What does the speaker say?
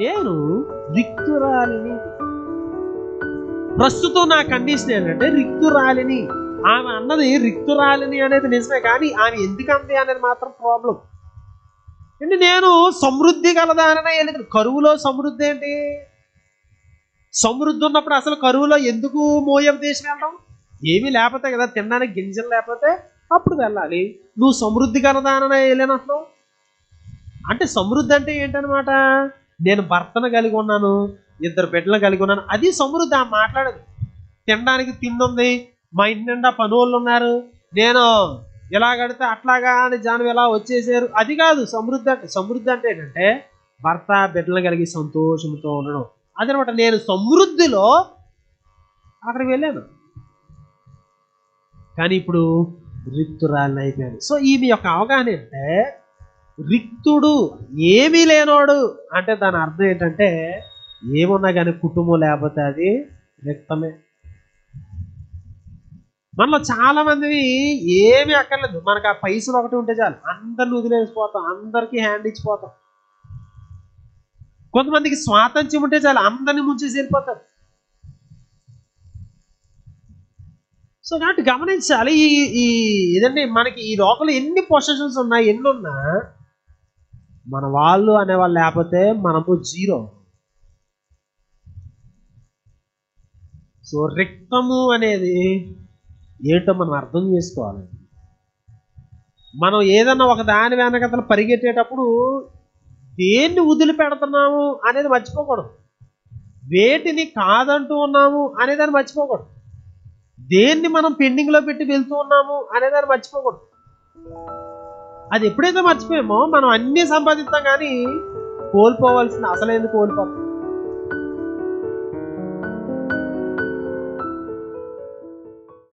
నేను రిక్తురాలిని. ప్రస్తుతం నా కండిషన్ ఏంటంటే రిక్తురాలిని. ఆమె అన్నది రిక్తురాలిని అనేది నిజమే కానీ ఆమె ఎందుకంది అనేది మాత్రం ప్రాబ్లం అంటే నేను సమృద్ధి గలదాననే వెళ్ళింది కరువులో సమృద్ధి ఏంటి? సమృద్ధి ఉన్నప్పుడు అసలు కరువులో ఎందుకు మోయం దేశం వెళ్ళడం? ఏమీ లేకపోతే కదా తినడానికి గింజలు లేకపోతే అప్పుడు వెళ్ళాలి. నువ్వు సమృద్ధి గలదాననే వెళ్ళినట్లు అంటే సమృద్ధి అంటే ఏంటనమాట నేను భర్తను కలిగి ఉన్నాను ఇద్దరు బిడ్డలు కలిగి ఉన్నాను. అది సమృద్ధి ఆ మాట్లాడదు. తినడానికి తిండి ఉంది మా ఇంటి నిండా పనులు ఉన్నారు. నేను ఇలా కడితే అట్లాగా అని జానం ఎలా వచ్చేసారు. అది కాదు సమృద్ధి అంటే సమృద్ధి అంటే ఏంటంటే భర్త బిడ్డలు కలిగి సంతోషంతో ఉండడం. అదనమాట నేను సమృద్ధిలో అక్కడికి వెళ్ళాను. కానీ ఇప్పుడు రిక్తురాలని అయిపోయాను సో ఈమె యొక్క అవగాహన ఏంటంటే రిక్తుడు ఏమీ లేనోడు అంటే దాని అర్థం ఏంటంటే ఏమున్నా కానీ కుటుంబం లేకపోతే అది రిక్తమే మనలో చాలా మంది ఏమీ అక్కర్లేదు. మనకు ఆ పైసలు ఒకటి ఉంటే చాలు. అందరిని వదిలేసిపోతాం. అందరికీ హ్యాండ్ ఇచ్చిపోతాం. కొంతమందికి స్వాతంత్ర్యం ఉంటే చాలు. అందరిని ముంచేసి వెళ్ళిపోతారు. సో కాబట్టి గమనించాలి ఈ ఈ ఏదంటే మనకి ఈ లోపల ఎన్ని పొసెషన్స్ ఉన్నాయి ఎన్ని ఉన్నా మన వాళ్ళు అనేవాళ్ళు లేకపోతే మనము జీరో. సో రిక్తము అనేది ఏంటో మనం అర్థం చేసుకోవాలి. మనం ఏదన్నా ఒక దాని వెనకతలు పరిగెట్టేటప్పుడు దేన్ని వదిలిపెడుతున్నాము అనేది మర్చిపోకూడదు. వేటిని కాదంటూ ఉన్నాము అనేదాన్ని మర్చిపోకూడదు. దేన్ని మనం పెండింగ్లో పెట్టి వెళ్తూ ఉన్నాము అనేదాన్ని మర్చిపోకూడదు. అది ఎప్పుడైతే మర్చిపోయామో మనం అన్నీ సంపాదిస్తాం కానీ కోల్పోవాల్సిన అసలేంది కోల్పోతాం?